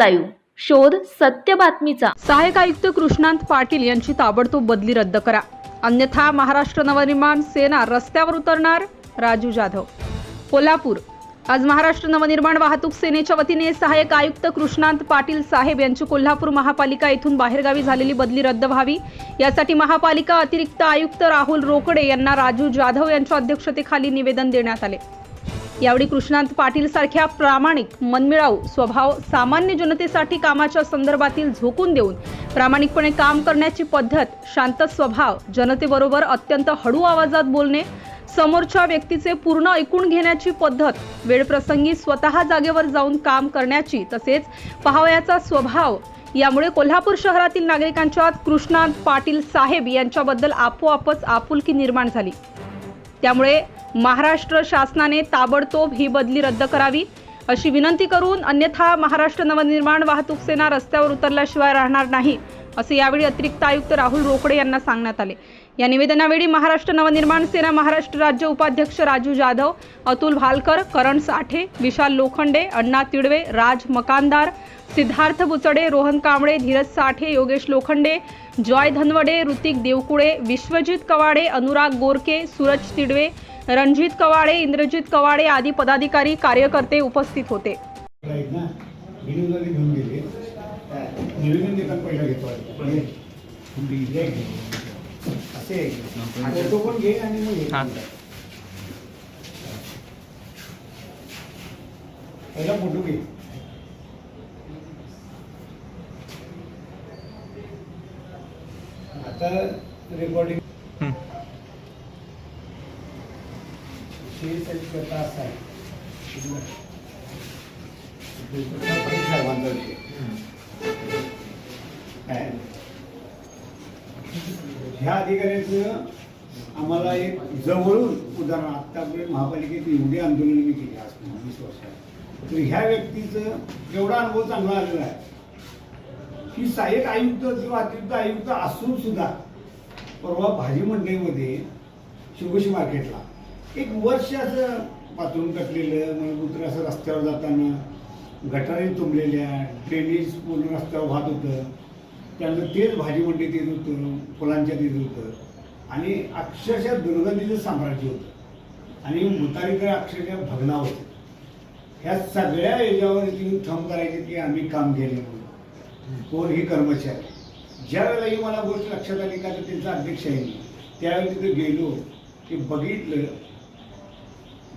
Live. शोध सत्य बातमीचा. सहाय्यक आयुक्त कृष्णांत पाटील यांची ताबडतोब बदली रद्द करा. अन्यथा महाराष्ट्र नवनिर्माण सेना रस्त्यावर उतरणार राजू जाधव. कोल्हापूर. आज महाराष्ट्र नवनिर्माण वाहतूक सेनेच्या वतीने सहाय्यक आयुक्त कृष्णांत पाटील साहेब यांची कोल्हापूर महापालिका येथून बाहेरगावी झालेली बदली रद्द व्हावी. यासाठी महापालिका अतिरिक्त आयुक्त राहुल रोकडे यांना राजू जाधव यांच्या अध्यक्षतेखाली निवेदन देण्यात आले. यावेळी कृष्णांत पाटील सारख्या प्रामाणिक मनमिळाऊ स्वभाव सामान्य जनतेसाठी कामाच्या संदर्भातील झोकून देऊन प्रामाणिकपणे काम करण्याची पद्धत शांत स्वभाव जनतेबरोबर अत्यंत हळू आवाजात बोलणे समोरच्या व्यक्तीचे पूर्ण ऐकून घेण्याची पद्धत वेळप्रसंगी स्वतः जागेवर जाऊन काम करण्याची तसेच पहावयाचा स्वभाव यामुळे कोल्हापूर शहरातील नागरिकांच्या कृष्णांत पाटील साहेब यांच्याबद्दल आपोआपच आपुलकी निर्माण झाली. त्यामुळे महाराष्ट्र शासनाने ताबडतोब ही बदली रद्द करावी अशी विनंती करून अन्यथा महाराष्ट्र नवनिर्माण वाहतूक सेना रस्त्यावर उतरल्याशिवाय राहणार नाही असे यावेळी अतिरिक्त आयुक्त राहुल रोकडे यांना सांगण्यात आले. या निवेदनावेळी महाराष्ट्र नवनिर्माण सेना महाराष्ट्र राज्य उपाध्यक्ष राजू जाधव अतुल भालकर करण साठे विशाल लोखंडे अण्णा तिडवे राज मकानदार सिद्धार्थ बुचडे रोहन कांबळे धीरज साठे योगेश लोखंडे जॉय धनवडे ऋतिक देवकुळे विश्वजित कवाडे अनुराग गोरके सूरज तिडवे रणजित कवाडे इंद्रजित कवाडे आदी पदाधिकारी कार्यकर्ते उपस्थित होते. आहेत ना निवेदन घेऊन गेले निवेदन देताना पहिला घेतो आहे. घे. असे फोटो पण घे आणि मग हे. पहिला फोटो घे आता रेकॉर्डिंग शक्यता असा आहे ह्या अधिकाऱ्याचं आम्हाला एक जवळून उदाहरण आत्तापर्यंत महापालिकेत एवढी आंदोलन मी केली आज वीस वर्षात. तर ह्या व्यक्तीचं एवढा अनुभव चांगला आलेला आहे. की सहाय्यक आयुक्त किंवा अतिरिक्त आयुक्त असून सुद्धा परवा भाजी मंडईमध्ये शिवशी मार्केटला एक वर्ष असं पातळून कटलेलं मूत्र असं रस्त्यावर जाताना गटारी तुंबलेल्या ड्रेनेज पूर्ण रस्त्यावर वाहत होतं. त्यानंतर तेच भाजी मंडी येत होतं फुलांच्या येत होतं. आणि अक्षरशः दुर्गंधीचं साम्राज्य होतं. आणि मुतारी तर अक्षरशः भगना होतं. ह्या सगळ्या याच्यावर तिथून थंब करायची की आम्ही काम केले म्हणून. कोण हे कर्मचारी? ज्या वेळेला ही मला गोष्ट लक्षात आली का तर त्यांचा अध्यक्ष आहे त्यावेळी तिथे गेलो ते बघितलं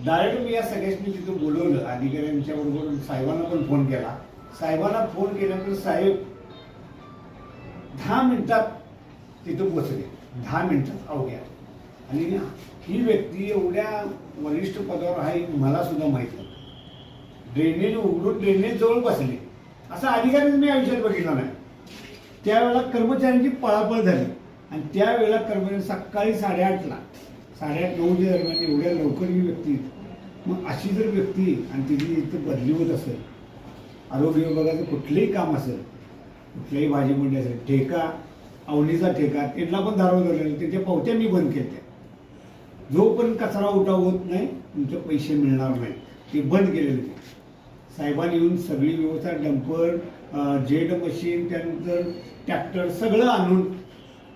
डायरेक्ट मी या सगळ्यांनी तिथं बोलवलं अधिकाऱ्यांच्या बरोबर साहेबांना पण फोन केला. साहेबांना फोन केल्यानंतर साहेब दहा मिनिटात तिथं पोचले दहा मिनिटात अवघ्या. आणि ही व्यक्ती एवढ्या वरिष्ठ पदावर आहे मला सुद्धा माहीत नव्हतं ड्रेनेज उघडून ड्रेनेज जवळ बसले. असा अधिकाऱ्यांनी मी आयुष्यात बघितला नाही. त्यावेळेला कर्मचाऱ्यांची पळापळ झाली. आणि त्यावेळेला कर्मचारी सकाळी साडेआठला साडेआठ नऊच्या दरम्यान एवढ्या लवकर ही व्यक्ती मग अशी जर व्यक्ती आणि तिची इथं बदली होत असेल आरोग्य विभागाचं कुठलंही काम असेल कुठल्याही भाजी मंडी असेल ठेका अवनीचा ठेका त्यांना पण दारू धरलेला त्यांच्या पावत्यांनी बंद केल्या. जोपर्यंत कचरा उठाव होत नाही तुमचे पैसे मिळणार नाही. ते बंद केलेले ते साहेबांनी येऊन सगळी व्यवस्था डंपर जेट मशीन त्यानंतर ट्रॅक्टर सगळं आणून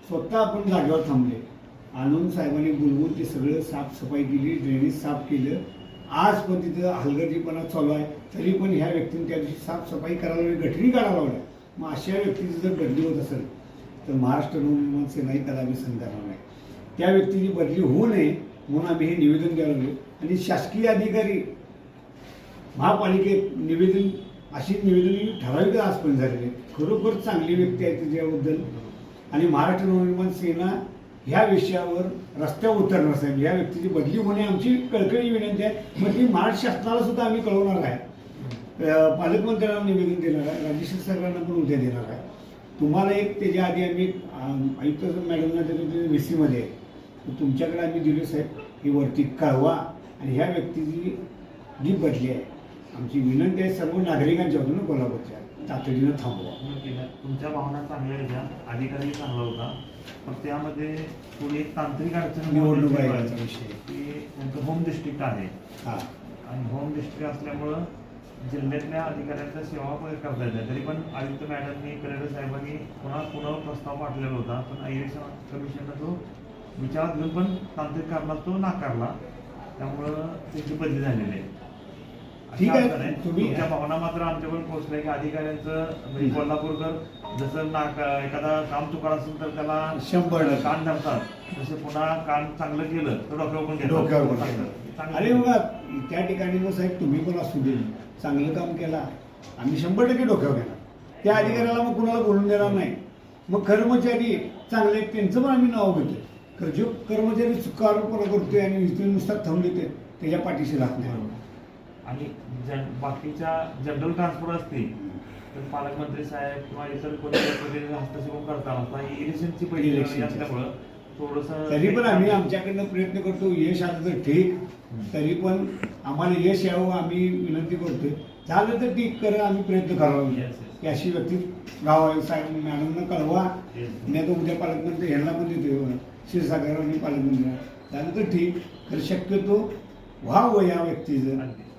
स्वतः आपण जागेवर थांबले. आनंद साहेबांनी बोलवून ते सगळं साफसफाई केली ड्रेनेज साफ केलं. आज पण तिथं हलगर्जीपणा चालू आहे. तरी पण ह्या व्यक्तीने त्या दिवशी साफसफाई करायला लावली गटरी काढायला लावल्या. मग अशा व्यक्तीची जर बदली होत असेल तर महाराष्ट्र नवनिर्माण सेनाही त्याला आम्ही करणार नाही. त्या व्यक्तीची बदली होऊ नये म्हणून आम्ही हे निवेदन द्यायला लागलो. आणि शासकीय अधिकारी महापालिकेत निवेदन अशी निवेदन ठराविक आजपर्यंत झालेली खरोखर चांगली व्यक्ती आहे तिच्याबद्दल आणि महाराष्ट्र नवनिर्माण सेना ह्या विषयावर रस्त्यावर उतरणार साहेब ह्या व्यक्तीची बदली होणे आमची कळकळी विनंती आहे. मग ती महाराष्ट्र शासनाला सुद्धा आम्ही कळवणार आहे. पालकमंत्र्यांना निवेदन देणार आहे राज्यश्री सरकारला पण उद्या देणार आहे. तुम्हाला एक त्याच्या आधी आम्ही आयुक्त मॅडमना देतो व्ही सीमध्ये तुमच्याकडे आम्ही दिलो साहेब ही वरती कळवा आणि ह्या व्यक्तीची जी बदली आहे आमची विनंती आहे सर्व नागरिकांच्या वतीनं कोल्हापूरच्या तातडीनं थांबवा. तुमच्या भावना चांगल्या होत्या अधिकारी चांगला होता. पण त्यामध्ये थोडी एक तांत्रिक अडचण निवडणूक. आयोगाचा विषय. की त्यांचं होम डिस्ट्रिक्ट आहे. हां. आणि होम डिस्ट्रिक्ट असल्यामुळं जिल्ह्यातल्या अधिकाऱ्यांच्या सेवा पण करता येतात तरी पण आयुक्त मॅडमनी कलेक्टर साहेबांनी पुन्हा पुन्हा प्रस्ताव पाठवलेला होता. पण इलेक्शन कमिशननं तो विचारात घेऊन पण तांत्रिक कारणात तो नाकारला. त्यामुळं त्याची बदली झालेली आहे. ठीक आहे. तुम्ही- तुमच्या भावना मात्र आमच्याकडे पोहोचल्या की अधिकाऱ्यांचं म्हणजे कोल्हापूरकर जसं नाक एखादा काम चुकार असेल तर त्याला शंभर. कान धरतात. तसे पुन्हा काम चांगलं केलं तर डोक्यावर पण. डोक्यावर पण. अरे बघा त्या ठिकाणी मग साहेब तुम्ही पण असू दे. चांगलं काम केला. आम्ही शंभर टक्के डोक्यावर घेणार. त्या अधिकाऱ्याला मग कुणाला बोलून देणार नाही. मग कर्मचारी चांगले त्यांचं पण आम्ही नाव घेतोय. तर जो कर्मचारी चुकारपणा करतोय आणि नुसता थांबून देतोय त्याच्या पाठीशी राहत नाही आणि जन बाकीच्या जनरल ट्रान्सपोर्ट असतील तर पालकमंत्री साहेब किंवा इतर कोणी हस्तक्षेप ही इलेक्शनची पहिली असल्यामुळं थोडंसं तरी पण आम्ही आमच्याकडनं प्रयत्न करतो यश आलं तर ठीक. तरी पण आम्हाला यश यावं आम्ही विनंती करतोय झालं तर ठीक करा आम्ही प्रयत्न करावा. की अशी व्यक्ती गावा साहेब मॅडमना कळवा. नाही तर उद्या पालकमंत्री ह्यांना पण देतो. क्षीरसागर आणि पालकमंत्री. झालं तर ठीक तर शक्यतो व्हावं या व्यक्तीचं.